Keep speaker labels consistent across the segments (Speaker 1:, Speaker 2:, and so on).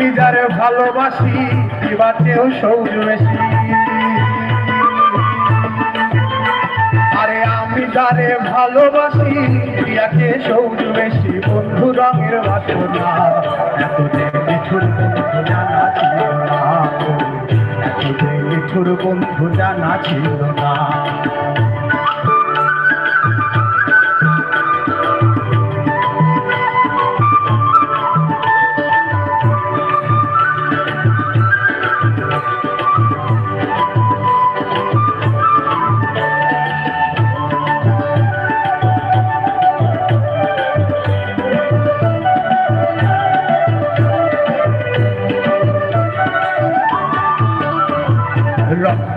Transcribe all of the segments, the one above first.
Speaker 1: আমি যারে ভালোবাসি বাতেও সৌজ বেশি। আরে আমি যারে ভালোবাসি প্রিয়াকে সৌজ বেশি। বন্ধু রঙের বাসনা এত যে বন্ধু জানা ছিল না। এত যে বন্ধু জানা ছিল না।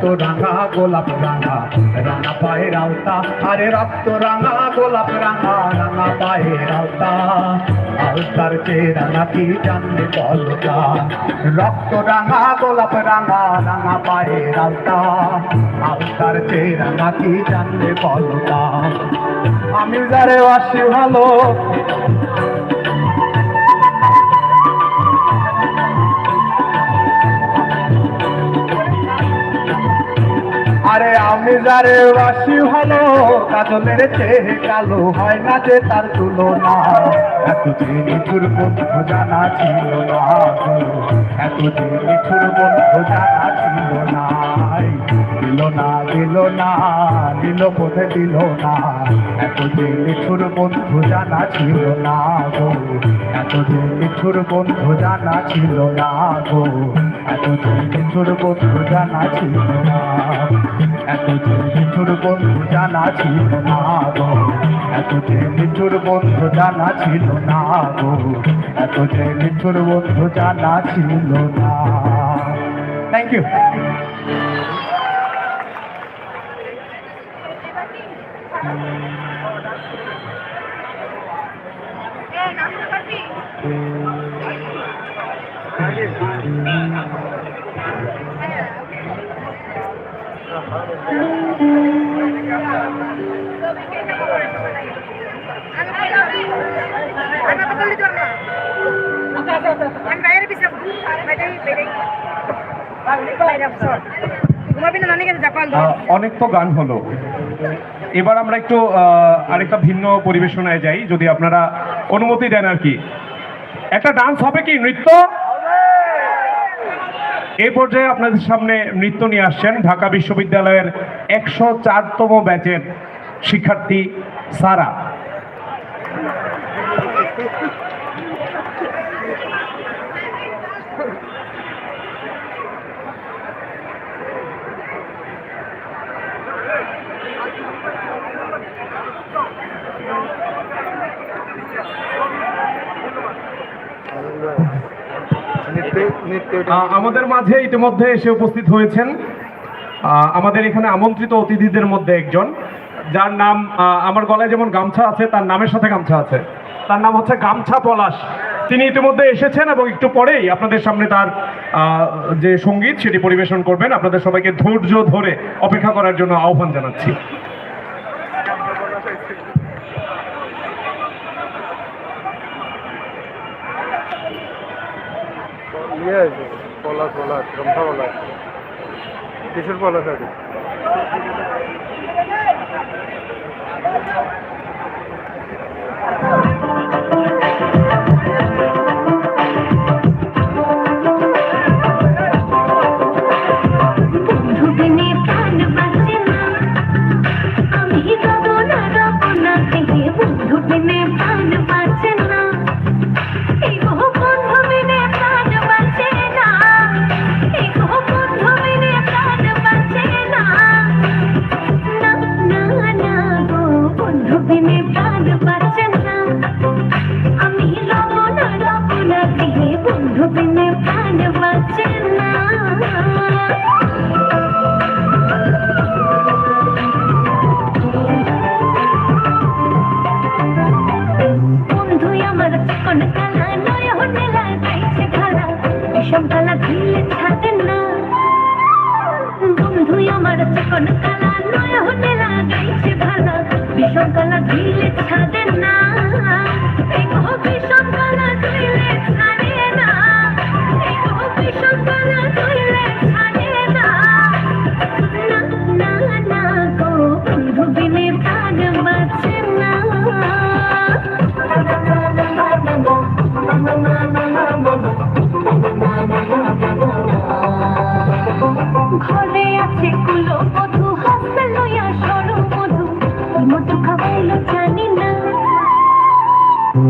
Speaker 1: রক্ত রাঙা, গোলাপ রাঙা রাঙা পায়ের আওতা। আরে রক্ত রাঙা, গোলাপ রাঙা রাঙা পায়ের আওতা। আলতার চেরা নাকি জানলে বলতা রক্ত রাঙা, গোলাপ রাঙা রাঙা পায়ের আওতা। আলতার চেরা নাকি জানলে বলতা আমি যারে বাসি ভালো আরে আমি যারে বাসি ভালো কাজলের চেয়ে কালো হয় না যে তার তুলনা। এত যে নিঠুর বন্ধু জানা ছিল না এতদিন এত বন্ধু জানা ছিল না। দিল না দিল না, দিল বোধে দিল না? এত যে বন্ধু জানা ছিল না গো। এত যে বন্ধু জানা ছিল না গো। এত যে বন্ধু জানা ছিল না এত যে বন্ধু জানা ছিল না গো। এত যে বন্ধু জানা ছিল না গো। এত যে বন্ধু জানা ছিল না। থ্যাংক ইউ
Speaker 2: অনেক তো গান হলো। এবার আমরা একটু আরেকটা ভিন্ন পরিবেশনায় যাই, যদি আপনারা অনুমতি দেন আর কি। একটা ডান্স হবে কি? নৃত্য? এই পর্যায়ে আপনাদের সামনে নৃত্য নিয়ে আসছেন ঢাকা বিশ্ববিদ্যালয়ের একশো চারতম ব্যাচের শিক্ষার্থী সারা। আমাদের মাঝে ইতিমধ্যে এসে উপস্থিত হয়েছেন আমাদের এখানে আমন্ত্রিত অতিথিদের মধ্যে একজন, যার নাম আমার গলায় যেমন গামছা আছে, তার নামের সাথে গামছা আছে। তার নাম হচ্ছে গামছা পলাশ। তিনি ইতিমধ্যে এসেছেন এবং একটু পরেই আপনাদের সামনে তার যে সংগীত সেটি পরিবেশন করবেন। আপনাদের সবাইকে ধৈর্য ধরে অপেক্ষা করার জন্য আহ্বান জানাচ্ছি।
Speaker 3: ইয়ে আছে পলাশ পলাশ রম্ভা পলাশ কিশোর পলাশ আছে
Speaker 4: বন্ধু কোন কালা নয় হতে লাগাইছে খালা। বিষম কালা দিলে ছাড়ে না। বন্ধু আমার কোন কালা নয় হতে লাগাইছে ভালা বিষম কালা দিলে ছাড়ে না।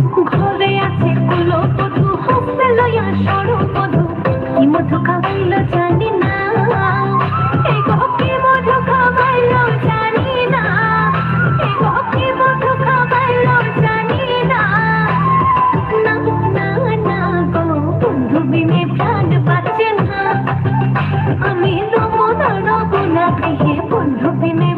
Speaker 4: ঘরে আছে কুলো বধু হস্তে লয়া সরু বধু মধু জানি না। কি মধু খাইল জানি না। এই গো, কি জানি না। না না
Speaker 5: গো, বন্ধু বিনে না। আমি বন্ধু বিনে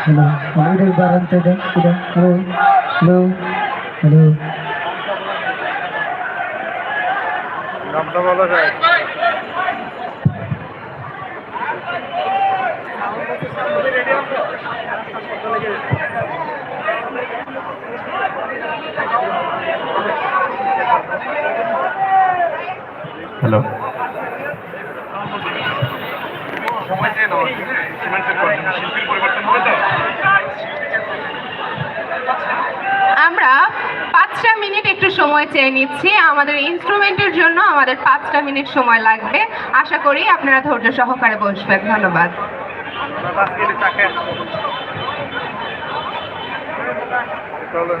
Speaker 5: Hello, Idol Baran Teda, Teda, hello, hello, hello.
Speaker 3: নামটা বলা যায় রেডিও
Speaker 2: হ্যালো
Speaker 6: আমরা পাঁচটা মিনিট একটু সময় চেয়ে নিচ্ছি। আমাদের ইনস্ট্রুমেন্টের জন্য আমাদের পাঁচটা মিনিট সময় লাগবে। আশা করি আপনারা ধৈর্য সহকারে বসবেন। ধন্যবাদ।
Speaker 3: চলেন